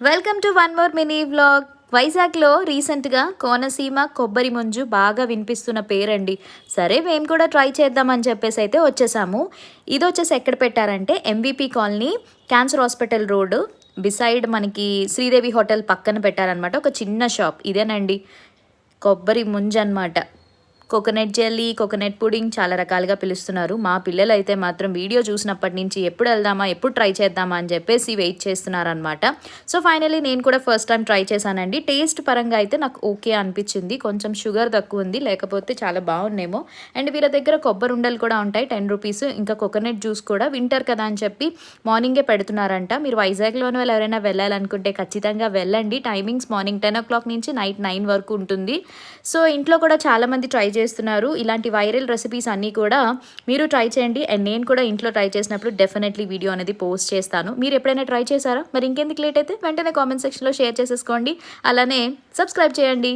Welcome to one more mini vlog వైజాగ్లో రీసెంట్గా కోనసీమ కొబ్బరి ముంజు బాగా వినిపిస్తున్న పేరండి. సరే మేము కూడా ట్రై చేద్దామని చెప్పేసి అయితే వచ్చేసాము. ఇది వచ్చేసి ఎక్కడ పెట్టారంటే MVP colony cancer hospital road beside మనకి శ్రీదేవి హోటల్ పక్కన పెట్టారనమాట ఒక చిన్న షాప్. ఇదేనండి. కొబ్బరి ముంజు అనమాట కోకోనట్ జెల్లీ కోకోనట్ పుడింగ్ చాలా రకాలుగా పిలుస్తున్నారు. మా పిల్లలు అయితే మాత్రం వీడియో చూసినప్పటి నుంచి ఎప్పుడు వెళ్దామా ఎప్పుడు ట్రై చేద్దామా అని చెప్పేసి వెయిట్ చేస్తున్నారనమాట సో ఫైనలీ నేను కూడా ఫస్ట్ టైం ట్రై చేశానండి. టేస్ట్ పరంగా అయితే నాకు ఓకే అనిపించింది. కొంచెం షుగర్ తక్కువ ఉంది లేకపోతే చాలా బాగున్నేమో అండ్ వీళ్ళ దగ్గర కొబ్బరి ఉండలు కూడా ఉంటాయి టెన్ రూపీస్. ఇంకా కోకోనట్ జ్యూస్ కూడా వింటర్ కదా అని చెప్పి మార్నింగే పెడుతున్నారంట. మీరు వైజాగ్లోని వాళ్ళు ఎవరైనా వెళ్ళాలనుకుంటే ఖచ్చితంగా వెళ్ళండి. Timings morning ten o'clock నుంచి నైట్ నైన్ వరకు ఉంటుంది. సో ఇంట్లో కూడా చాలామంది ట్రై చేస్తున్నారు. ఇలాంటి వైరల్ రెసిపీస్ అన్నీ కూడా మీరు ట్రై చేయండి. అండ్ నేను కూడా ఇంట్లో ట్రై చేసినప్పుడు డెఫినెట్లీ వీడియో అనేది పోస్ట్ చేస్తాను. మీరు ఎప్పుడైనా ట్రై చేశారా? మరి ఇంకెందుకు లేట్ అయితే వెంటనే కామెంట్ సెక్షన్లో షేర్ చేసేసుకోండి. అలానే సబ్స్క్రైబ్ చేయండి.